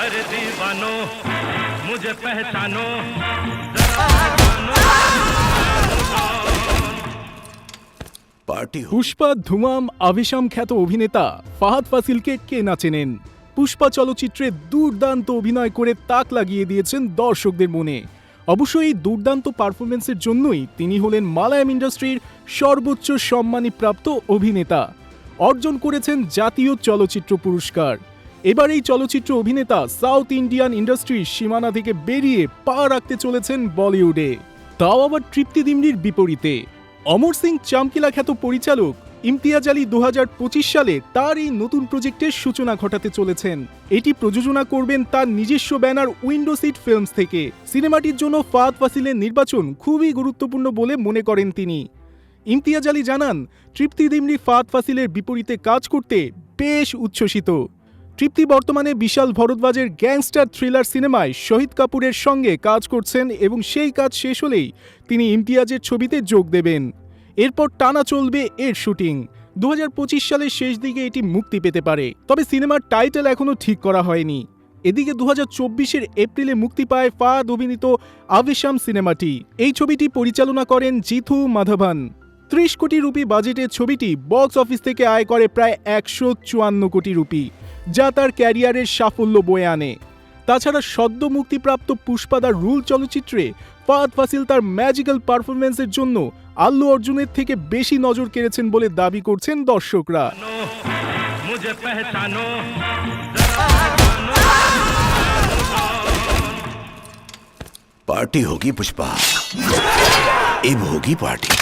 अरे दीवानो मुझे पहचानो जरा पहचानो পার্টি পুষ্পা ধুমাম আভিসাম খ্যাত অভিনেতা ফাহাদ ফাসিলকে কে না চেনেন পুষ্পা চলচ্চিত্রে দুর্দান্ত অভিনয় করে তাক লাগিয়ে দিয়েছেন দর্শকদের মনে অবশ্য এই দুর্দান্ত পারফরমেন্সের জন্যই তিনি হলেন মালায়াম ইন্ডাস্ট্রির সর্বোচ্চ সম্মানীপ্রাপ্ত অভিনেতা অর্জন করেছেন জাতীয় চলচ্চিত্র পুরস্কার এবার এই চলচ্চিত্র অভিনেতা সাউথ ইন্ডিয়ান ইন্ডাস্ট্রির সীমানা থেকে বেরিয়ে পা রাখতে চলেছেন বলিউডে। তাও আবার তৃপ্তি দিমরির বিপরীতে। অমর সিং চামকিলা খ্যাত পরিচালক ইমতিয়াজ আলী দু হাজার পঁচিশ সালে তার এই নতুন প্রজেক্টের সূচনা ঘটাতে চলেছেন। এটি প্রযোজনা করবেন তার নিজস্ব ব্যানার উইন্ডো সিট ফিল্মস থেকে। সিনেমাটির জন্য ফাদ ফাসিলের নির্বাচন খুবই গুরুত্বপূর্ণ বলে মনে করেন তিনি। ইমতিয়াজ আলী জানান, তৃপ্তি দিমরি ফাদ ফাসিলের বিপরীতে কাজ করতে বেশ উচ্ছ্বসিত। তৃপ্তি বর্তমানে বিশাল ভরদ্বাজের গ্যাংস্টার থ্রিলার সিনেমায় শহীদ কাপুরের সঙ্গে কাজ করছেন এবং সেই কাজ শেষ হলেই তিনি ইমতিয়াজের ছবিতে যোগ দেবেন। এরপর টানা চলবে এর শুটিং। দু হাজার পঁচিশ সালের শেষ দিকে এটি মুক্তি পেতে পারে। তবে সিনেমার টাইটেল এখনও ঠিক করা হয়নি। এদিকে দু হাজার এপ্রিলে মুক্তি পায় ফাদ অভিনীত আভিশাম সিনেমাটি। এই ছবিটি পরিচালনা করেন জিথু মাধবন। ত্রিশ কোটি রুপি বাজেটের ছবিটি বক্স অফিস থেকে আয় করে প্রায় একশো চুয়ান্ন কোটি রুপি। যা তার ক্যারিয়ারের সাফল্য বয়ে আনে তাছাড়া সদ্য মুক্তিপ্রাপ্ত পুষ্পাদার রুল চলচ্চিত্রে ফাদ ফাসিল তার ম্যাজিক্যাল পারফরমেন্সের জন্য আল্লু অর্জুনের থেকে বেশি নজর কেড়েছেন বলে দাবি করছেন দর্শকরা मुझे पहचानो जरा पहचानो पार्टी होगी पुष्पा इब होगी पार्टी